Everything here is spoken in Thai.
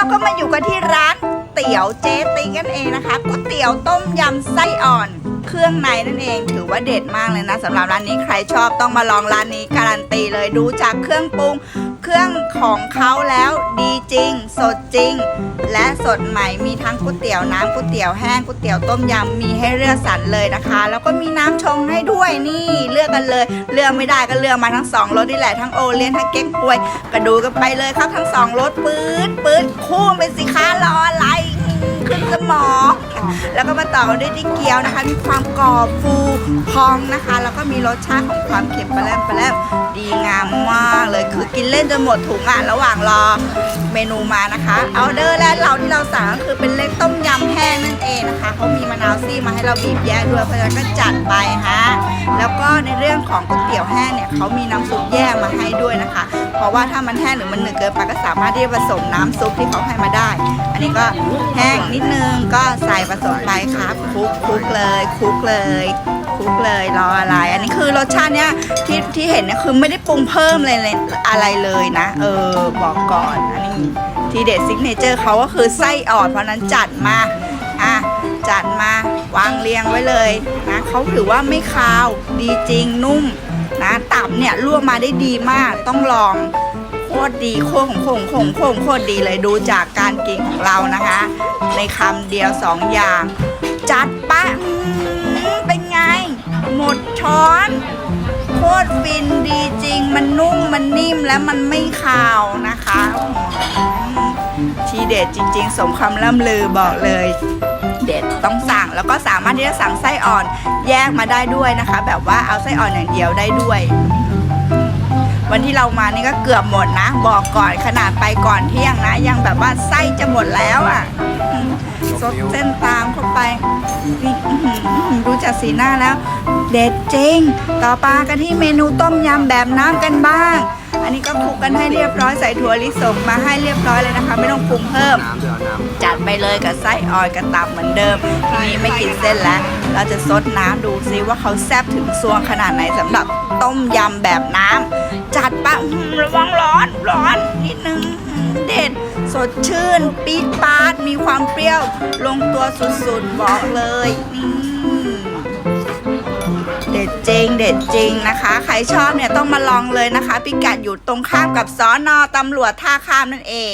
เราก็มาอยู่กันที่ร้านเตี๋ยวเจ๊ติ๊กันเองนะคะก๋วยเตี๋ยวต้มยำไส้อ่อน เครื่องในนั่นเองถือว่าเด็ดมากเลยนะสำหรับร้านนี้ใครชอบต้องมาลองร้านนี้การันตีเลยดูจากเครื่องปรุง รื่องของเขาแล้วดีจริง สดจริง และสดใหม่มีทั้งก๋วยเตี๋ยวน้ำก๋วยเตี๋ยวแห้งก๋วยเตี๋ยวต้มยำมีให้เลือกสรรเลยนะคะ แล้วก็มีน้ำชงให้ด้วยนี่เลือกกันเลย เลือกไม่ได้ก็เลือกมาทั้งสองรสนี่แหละทั้งโอเลี้ยงทั้งเก๊กฮวยก็ดูกันไปเลยครับทั้งสองรสปื๊ดปื๊ดคู่เป็นสิค้ารออะไรขึ้นสมองแล้วก็มาต่อกันด้วยที่เกี๊ยวนะคะ มีความกรอบฟูพองนะคะ แล้วก็มีรสชาติของความเค็มปลาแรมปลาแรมดีงาม กินเล่นจนหมดถุงอะระหว่างรอเมนูมานะคะเอาเดอร์และเราที่เราสั่งก็คือเป็นเล็กต้มยำแห้งนั่นเองนะคะเขามีมะนาวซี่มาให้เราบีบแยกด้วยเพราะฉะนั้นก็จัดไปฮะแล้วก็ในเรื่องของก๋วยเตี๋ยวแห้งเนี่ยเขามีน้ำซุปแยกมาให้ด้วยนะคะ เพราะว่าถ้ามันแห้งหรือมันหนึบเกินไปก็สามารถที่จะผสมน้ำซุปที่เขาให้มาได้ อันนี้ก็แห้งนิดนึงก็ใส่ผสมไปครับคลุกคลุกเลยคลุกเลย ลุกเลยรออะไร อันนี้คือรสชาติเนี้ยที่ที่เห็นเนี่ยคือไม่ได้ปรุงเพิ่มเลยเลยอะไรเลยนะ เออบอกก่อนอันนี้ทีเด็ดซิกเนเจอร์เขาก็คือไส้อ่อนเพราะฉะนั้นจัดมาอะจัดมาวางเรียงไว้เลยนะเขาถือว่าไม่คาวดีจริงนุ่มนะตับเนี่ยลวกมาได้ดีมากต้องลองโคตรดีโคตรของโคงโคงโคงโคตรดีเลยดูจากการกินของเรานะคะ ในคำเดียวสองอย่าง จัดปะ หมดช้อน โคตรฟินดีจริง มันนุ่มมันนิ่มและมันไม่คาวนะคะทีเด็ดจริง ๆ สมคำล่ำลือบอกเลย เด็ดต้องสั่งแล้วก็สามารถที่จะสั่งไส้อ่อนแยกมาได้ด้วยนะคะ แบบว่าเอาไส้อ่อนอย่างเดียวได้ด้วย วันที่เรามานี่ก็เกือบหมดนะ บอกก่อนขนาดไปก่อนเที่ยงนะ ยังแบบว่าไส้จะหมดแล้วอะ สดเส้นตามเข้าไปนี่อื้อหือดูจากสีหน้าแล้ว เด็ดจริง ต่อปลากันที่เมนูต้มยำแบบน้ำกันบ้าง อันนี้ก็คลุกกันให้เรียบร้อยใส่ถั่วลิสงมาให้เรียบร้อยเลยนะคะ ไม่ต้องปรุงเพิ่มน้ำเดี๋ยวน้ำจัดไปเลยกับไส้ออยกับตับเหมือนเดิมทีนี้ไม่กินเส้นแล้ว เราจะซดน้ำดูซิว่าเขาแซ่บถึงซวงขนาดไหนสำหรับต้มยำแบบน้ำจัดปะอื้อหือระวังร้อนร้อนนิดนึงอื้อเด็ด สดชื่นปี๊ดปาดมีความเปรี้ยว ลงตัวสุดๆ บอกเลยนี่เด็ดจริงเด็ดจริงนะคะ ใครชอบเนี่ยต้องมาลองเลยนะคะ พิกัดอยู่ตรงข้ามกับสอนอตำรวจท่าข้ามนั่นเอง